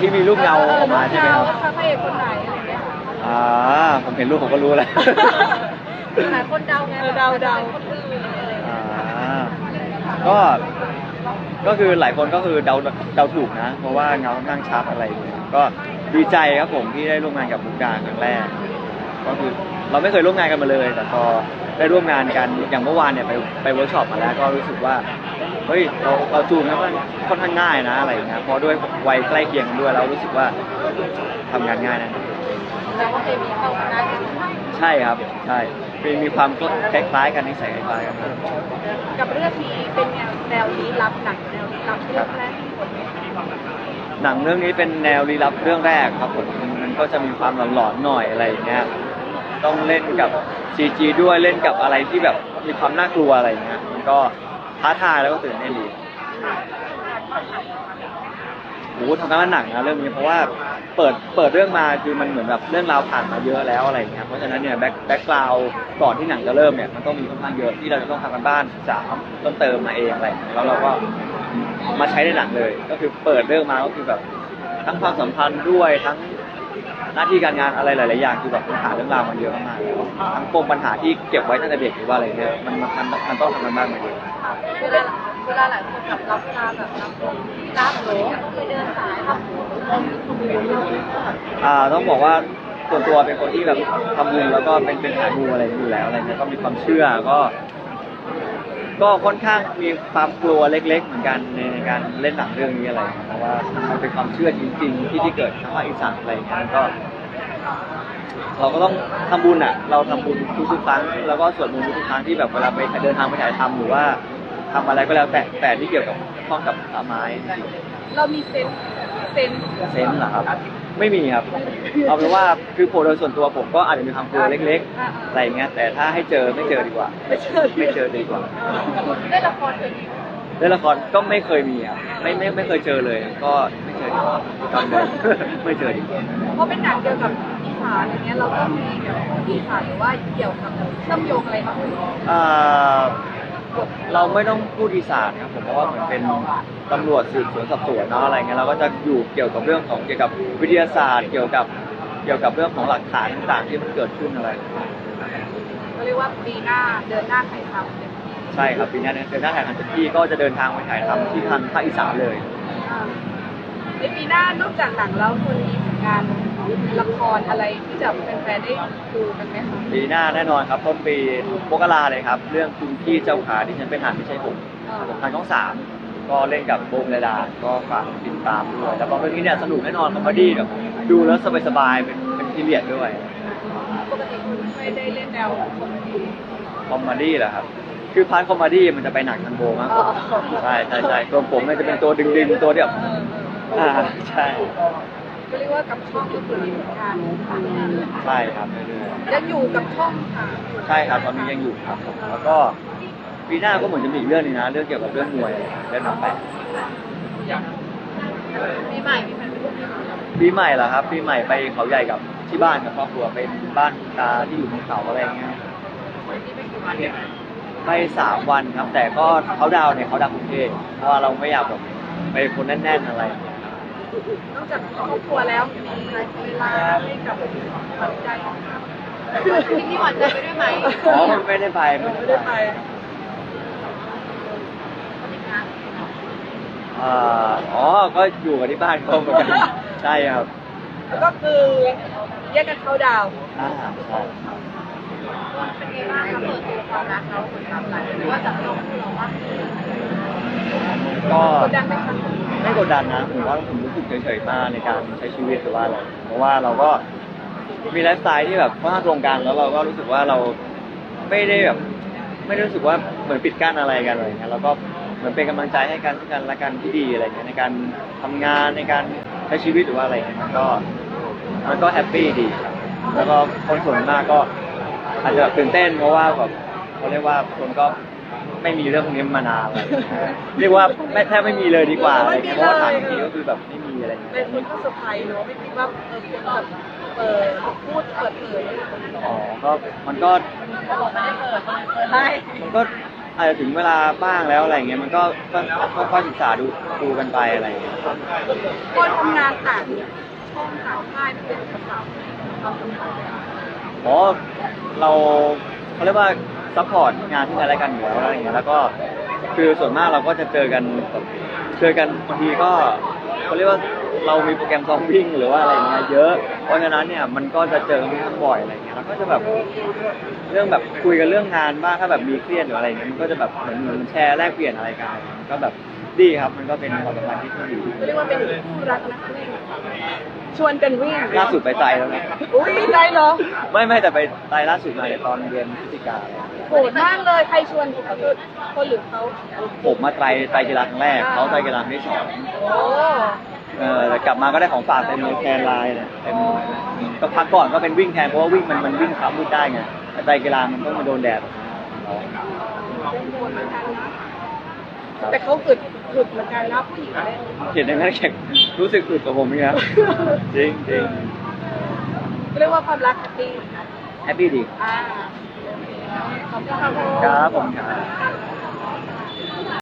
ที่มีรูปเงาออกมาใช่ไหมครับว่าพระเอกคนไหนอะไรเงี้ยอ่าผมเห็นรูปผมก็รู้แล้วหลายคนเดาไงเดาเดาคนอื่นอะไรเงี้ยอ่าก็ก็คือหลายคนก็คือเดาเดาถูกนะ เพราะว่าเงาค่อนข้างชัดอะไรอย่างเงี้ยก็ดีใจครับผมที่ได้ร่วมงานกับมุกดาครั้งแรก ก็คือเราไม่เคยร่วมงานกันมาเลย แต่พอได้ร่วมงานกันอย่างเมื่อวานเนี่ยไปไปเวิร์กช็อปมาแล้วก็รู้สึกว่า เฮ้ยเราเราจูนกันมันค่อนข้างง่ายนะอะไรอย่างเงี้ยเพราะด้วยวัยใกล้เคียงกันด้วยเรารู้สึกว่าทำงานง่ายนะแล้วก็เคมีเข้ากันได้ใช่ครับใช่เป็นมีความคล้ายๆกันนิสัยคล้ายๆกันกับเรื่องนี้เป็นแนวแนวลี้ลับหนังแนวลี้ลับเรื่องแรกที่คนเห็นหนังเรื่องนี้เป็นแนวลี้ลับเรื่องแรกครับผมมันก็จะมีความหลอนๆหน่อยอะไรอย่างเงี้ยต้องเล่นกับ CG ด้วยเล่นกับอะไรที่แบบมีความน่ากลัวอะไรอย่างเงี้ยมันก็ ท้าทายแล้วก็ตื่นเต้นดีโอ้โหทำกันหนักนะเรื่องนี้เพราะว่าเปิดเปิดเรื่องมาคือมันเหมือนแบบเรื่องราวผ่านมาเยอะแล้วอะไรอย่างเงี้ยเพราะฉะนั้นเนี่ยแบ็คแบ็คกราวก่อนที่หนังจะเริ่มเนี่ยมันต้องมีค่อนข้างเยอะที่เราจะต้องทำกันบ้านศึกษาต้นเติมมาเองอะไรอย่างเงี้ยแล้วเราก็มาใช้ในหนังเลย ก็คือเปิดเรื่องมาก็คือแบบทั้งความสัมพันธ์ด้วยทั้ง หน้าที่การงานอะไรหลาย ๆ อย่างคือแบบปัญหาเรื่องราวมันเยอะมากๆทั้งปมปัญหาที่เก็บไว้ตั้งแต่เด็กหรือว่าอะไรเนี่ยมันมันมันมันต้องทำกันบ้านมาเยอะ เวลาเวลาหลายคนแบบรับตาแบบรับรับหรือเคยเดินสายทำบุญทำบุญอ่าต้องบอกว่าส่วนตัวเป็นคนที่แบบทำบุญแล้วก็เป็นเป็นสายมูอะไรอยู่แล้วอะไรเงี้ยก็มีความเชื่อก็ ก็ค่อนข้างมีความกลัวเล็ก ๆ เหมือนกันในในการเล่นหนังเรื่องนี้อะไรเงี้ย ราะว่ามันเป็นความเชื่อจริง ๆ ที่ที่เกิดทางภาคอีสานอะไรเงี้ยก็ เราก็ต้องทำบุญอะ เราทำบุญทุกๆครั้งแล้วก็สวดมนต์ทุกๆครั้งที่แบบเวลาไปเดินทางไปถ่ายทำหรือว่าทำอะไรก็แล้วแต่แต่ที่เกี่ยวกับข้องกับป่าไม้เรามีเซนส์เซนส์เซนส์เหรอครับ ไม่มีครับ เอาเป็นว่าคือผมโดยส่วนตัวผมก็อาจจะมีความกลัวเล็กๆอะไรอย่างเงี้ยแต่ถ้าให้เจอไม่เจอดีกว่า ไม่เจอไม่เจอดีกว่า ได้ละครเคยมี เล่นละครก็ไม่เคยมีอะไม่ไม่ไม่เคยเจอเลย ก็ไม่เจอดีกว่าตอนเดินไม่เจอดีกว่าเพราะเป็นหนังเกี่ยวกับอีสานอย่างเงี้ยเราก็มีแบบพูดอีสานหรือว่าเกี่ยวกับเชื่อมโยงอะไรบ้างไหมอ่าเราไม่ต้องพูดอีสานครับผมเพราะว่าเหมือนเป็นตำรวจสืบสวนสอบสวนเนาะอะไรเงี้ยเราก็จะอยู่เกี่ยวกับเรื่องของเกี่ยวกับวิทยาศาสตร์ เกี่ยวกับเกี่ยวกับเรื่องของหลักฐานต่างๆที่มันเกิดขึ้นอะไรก็เรียกว่าปีหน้าเดินหน้าถ่ายทำเต็มที่ ใช่ครับปีหน้าเนี่ยเดินหน้าถ่ายทำเต็มที่ก็จะเดินทางไปถ่ายทำที่ทางภาคอีสานเลยอ่าในปีหน้านอกจากหนังแล้วคนมีผลงานละครอะไรที่จะเป็นแฟนๆได้ดูกันไหมคะปีหน้าแน่นอนครับต้นปีมกราเลยครับ เรื่องคุณพี่เจ้าขาที่ฉันเป็นหานไม่ใช่ผมอ่าทางช่องสามก็เล่นกับโบมเลดา ก็ฝากติดตามด้วยแล้วบอกเรื่องนี้เนี่ยสนุกแน่นอนคอมเมดี้แบบดูแล้วสบายๆเป็นเป็นพีเรียดด้วย ปกติคุณไม่ได้เล่นแนวคอมเมดี้คอมเมดี้เหรอครับ คือพาร์ทคอมเมดี้มันจะไปหนักทางโบมากกว่าอ๋อใช่ใช่ใช่ตัวผมเนี่ยจะเป็นตัวดึงๆตัวเดียวเออเอออ่าใช่ก็เรียกว่ากับช่องก็คือมีผลงานค่ะใช่ครับเรื่อยๆยังอยู่กับช่องค่ะ ใช่ครับตอนนี้ยังอยู่ครับผมแล้วก็ปีหน้าก็เหมือนจะมีอีกเรื่องหนึงนะเรื่องเกี่ยวกับเรื่องมวยเรื่องหนังแปดปีใหม่มีแฟนปีใหม่เหรอครับปีใหม่ไปเขาใหญ่กับที่บ้านกับครอบครัวไปบ้านคุณตาที่อยู่บนเขาอะไรเงี้ยที่ ไปกี่วันเนี่ยไปสามวันครับ แต่ก็เขาดาวน์เนี่ยเขาดาวน์กรุงเทพเพราะว่าเราไม่อยากแบบไปคนแน่นๆอะไรอย่างเงี้ยครับ นอกจากครอบครัวแล้วมีเวลาให้กับหวานใจที่มีหวานใจไปด้วยไหมอ๋อไม่ได้ไปไม่ไม่ได้ได้ไปไปอ่าอ๋อ ก็อยู่กับที่บ้านเขาเหมือนกันใช่ครับแล้วก็คือแยกกันเข้าดาวน์ อ่าใช่ เป็นไงบ้างคะเปิดตัวความรักเขาคนทำหลายหรือว่าจับลงหรือว่าก็กดดันไหมคะไม่กดดันนะผมว่าผมรู้สึกเฉยๆมากในการใช้ชีวิตหรือว่าอะไรเพราะว่าเราก็มีไลฟ์สไตล์ที่แบบค่อนข้างตรงกันแล้วเราก็รู้สึกว่าเราไม่ได้แบบไม่ได้รู้สึกว่าเหมือนปิดกั้นอะไรกันอะไรเงี้ยเราก็เหมือนเป็นกำลังใจให้กันซึ่งกันและกันที่ดีอะไรเงี้ยในการทำงานในการใช้ชีวิตหรือว่าอะไรเงี้ยมันก็มันก็แฮปปี้ดีครับแล้วก็คนส่วนมากก็ อาจจะแบบตื่นเต้นเพราะว่าแบบเขาเรียกว่าคนก็ไม่มีเรื่องพวกนี้มานานอะไรเงี้ยเรียกว่าไม่แทบไม่มีเลยดีกว่าอะไรเงี้ยเพราะว่าถามจริงๆก็คือแบบไม่มีอะไรเงี้ยเป็นคนที่เซอร์ไพรส์เนอะไม่คิดว่าเออคนแบบเปิดพูดเปิดเผยอ๋อก็มันก็บอกไม่ได้เปิดเปิดให้มันก็อาจจะถึงเวลาบ้างแล้วอะไรเงี้ยมันก็ก็ค่อยๆศึกษาดูดูกันไปอะไรเงี้ยคนทำงานต่างช่องต่างค่ายเป็นกระเป๋าความสัมพันธ์ อ๋อเราเขาเรียกว่าซัพพอร์ตงานที่กันและกันอยู่แล้วอะไรเงี้ยแล้วก็คือส่วนมากเราก็จะเจอกันแบบเจอกันบางทีก็เขาเรียกว่าเรามีโปรแกรมซ้อมวิ่งหรือว่าอะไรเงี้ยเยอะ เพราะฉะนั้นเนี่ยมันก็จะเจอกันค่อนข้างบ่อยอะไรเงี้ยแล้วก็จะแบบเรื่องแบบคุยกันเรื่องงานบ้างถ้าแบบมีเครียดหรืออะไรเงี้ยมันก็จะแบบเหมือนเหมือนแชร์แลกเปลี่ยนอะไรกันก็แบบ ดีครับมันก็เป็นความสัมพันธ์ที่ดีเรียกว่าเป็นคู่รักนักวิ่งชวนกันวิ่งล่าสุดไปไตรแล้วนะอุ้ยได้เหรอไม่ไม่แต่ไปไตรล่าสุดมาเนี่ยตอนเดือนพฤศจิกาเลยโหดมากเลยใครชวนเขาคือคนหรือเขาผมมาไตรไตรกีฬาครั้งแรกเขาไตรกีฬาครั้งที่สองโอ้เออแต่กลับมาก็ได้ของฝากเต็มเลยแทนไลน์เนี่ยเต็มเลยก็พักก่อนก็เป็นวิ่งแทนเพราะว่าวิ่งมันมันวิ่งขับมืดได้ไงแต่ไตรกีฬามันต้องมาโดนแดด แต่เขาอึดอึดเหมือนกันนะผู้หญิงเล่นเห็นอย่างนั้นแข่งรู้สึกอึดกับผมเนี่ยจริงจริงเรียกว่าความรักแฮปปี้แฮปปี้ดีอ่าขอบคุณครับครับผมครับ